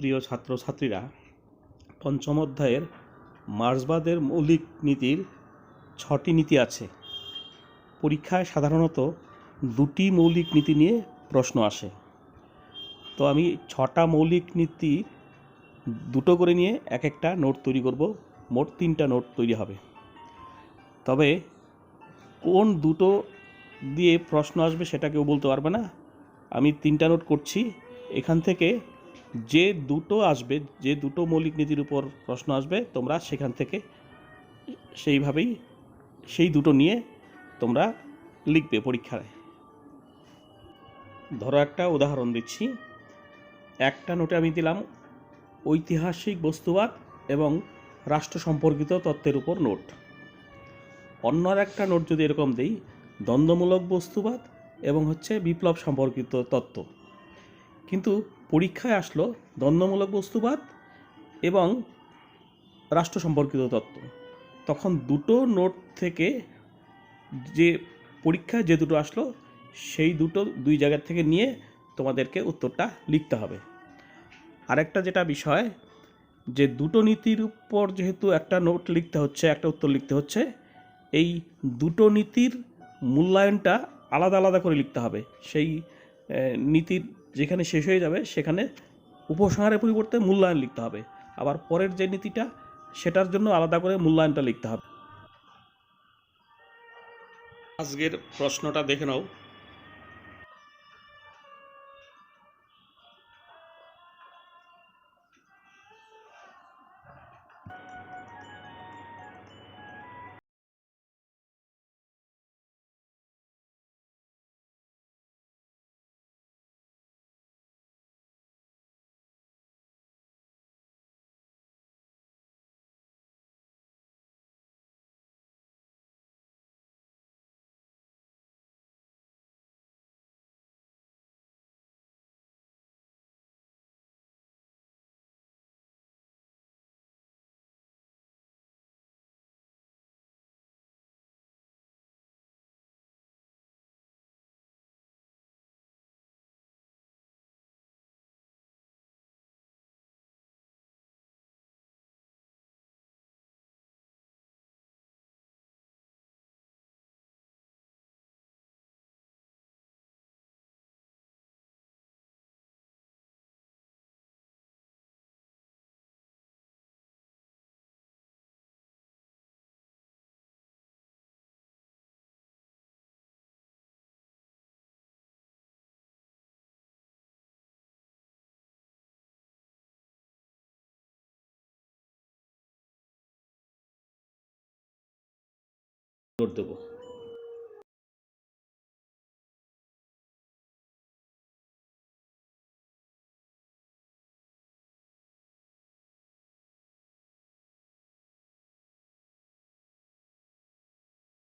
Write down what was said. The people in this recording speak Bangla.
প্রিয় ছাত্রছাত্রীরা পঞ্চম অধ্যায়ের মার্ক্সবাদের মৌলিক নীতির ছটি নীতি আছে। পরীক্ষায় সাধারণত দুটি মৌলিক নীতি নিয়ে প্রশ্ন আসে। তো আমি ছটা মৌলিক নীতি দুটো করে নিয়ে এক একটা নোট তৈরি করব। মোট তিনটা নোট তৈরি হবে। তবে কোন দুটো দিয়ে প্রশ্ন আসবে সেটা কেউ বলতে পারবে না। আমি তিনটা নোট করছি। এখান থেকে যে দুটো আসবে, যে দুটো মৌলিক নীতির উপর প্রশ্ন আসবে, তোমরা সেখান থেকে সেইভাবেই সেই দুটো নিয়ে তোমরা লিখবে পরীক্ষায়। ধরো একটা উদাহরণ দিচ্ছি। একটা নোটে আমি দিলাম, ঐতিহাসিক বস্তুবাদ এবং রাষ্ট্র সম্পর্কিত তত্ত্বের উপর নোট। অন্য একটা নোট যদি এরকম দিই, দ্বন্দ্বমূলক বস্তুবাদ এবং হচ্ছে বিপ্লব সম্পর্কিত তত্ত্ব কিন্তু পরীক্ষায় আসলো দ্বন্দ্বমূলক বস্তুবাদ এবং রাষ্ট্র সম্পর্কিত তত্ত্ব। তখন দুটো নোট থেকে যে পরীক্ষায় যে দুটো আসলো, সেই দুটো দুই জায়গা থেকে নিয়ে তোমাদেরকে উত্তরটা লিখতে হবে। আরেকটা যেটা বিষয়, যে দুটো নীতির উপর যেহেতু একটা নোট লিখতে হচ্ছে, একটা উত্তর লিখতে হচ্ছে, এই দুটো নীতির মূল্যায়নটা আলাদা আলাদা করে লিখতে হবে। সেই নীতির যেখানে শেষ হয়ে যাবে, সেখানে উপসংহারের পরিবর্তে মূল্যায়ন লিখতে হবে। আবার পরের যে নীতিটা, সেটার জন্য আলাদা করে মূল্যায়নটা লিখতে হবে। আজকের প্রশ্নটা দেখে নাও। নোট দেবো।